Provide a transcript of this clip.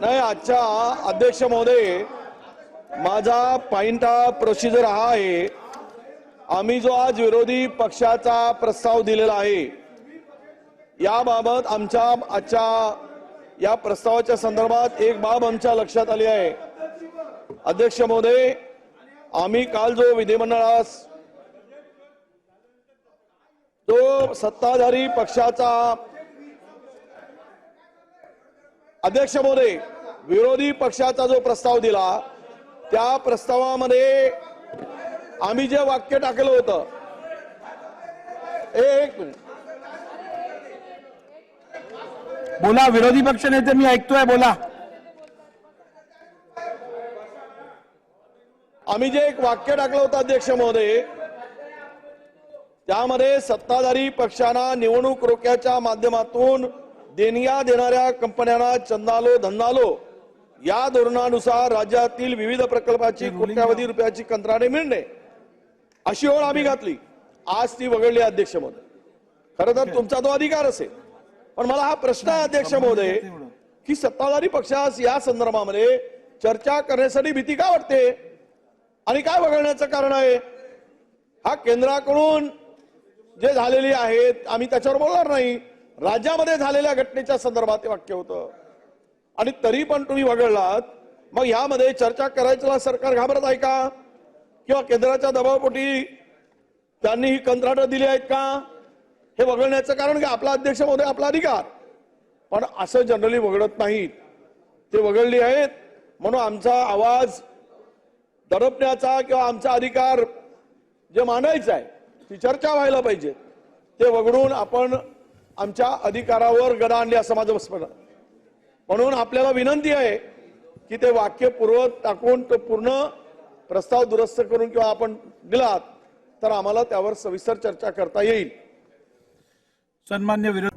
नाही आजच्या अध्यक्ष महोदय माझा पॉइंट प्रोसिजर हा आहे आम्ही जो आज विरोधी पक्षाचा प्रस्ताव दिलेला आहे याबाबत आमच्या आजच्या या प्रस्तावाच्या संदर्भात एक बाब आमच्या लक्षात आली आहे. अध्यक्ष महोदय आम्ही काल जो विधिमंडळास जो सत्ताधारी पक्षाचा अध्यक्ष महोदय विरोधी पक्षाचा जो प्रस्ताव दिला त्या प्रस्तावामध्ये आम्ही जे वाक्य टाकलं होतं एक मिनिट. बोला विरोधी पक्ष नेते मी ऐकतोय बोला. आम्ही जे एक वाक्य टाकलं होतं अध्यक्ष महोदय त्यामध्ये सत्ताधारी पक्षांना निवडणूक रोख्याच्या माध्यमातून देणग्या देणाऱ्या कंपन्यांना चंदालो धंदालो. या धोरणानुसार राज्यातील विविध प्रकल्पाची कोट्यावधी रुपयाची कंत्राटे मिळणे. अशी ओळ आम्ही घातली. आज ती वगळली अध्यक्ष महोदय खरं तर तुमचा तो अधिकार असेल. पण मला हा प्रश्न आहे अध्यक्ष महोदय की सत्ताधारी पक्षास या संदर्भामध्ये चर्चा करण्यासाठी भीती का वाटते? आणि काय वगळण्याचं कारण आहे? हा केंद्राकडून जे झालेली आहेत आम्ही त्याच्यावर बोलणार नाही. राज्यामध्ये झालेल्या घटनेच्या संदर्भात ते वाक्य होतं. आणि तरी पण तुम्ही वगळलात मग ह्यामध्ये चर्चा करायला सरकार घाबरत आहे का? किंवा केंद्राच्या दबावपोटी त्यांनी ही कंत्राटं दिली आहेत का? हे वगळण्याचं कारण की आपला अध्यक्ष महोदय आपला अधिकार. पण असं जनरली वगळत नाहीत. ते वगळली आहेत. म्हणून आमचा आवाज दडपण्याचा किंवा आमचा अधिकार जे मानायचा आहे ती चर्चा व्हायला पाहिजे. ते वगळून आपण आमच्या अधिकारावर गदा आणली असं माझं स्पष्ट म्हणून आपल्याला विनंती आहे की ते वाक्य पूर्व टाकून तो पूर्ण प्रस्ताव दुरुस्त करून किंवा आपण दिलात तर आम्हाला त्यावर सविस्तर चर्चा करता येईल. सन्मान्य विरोधी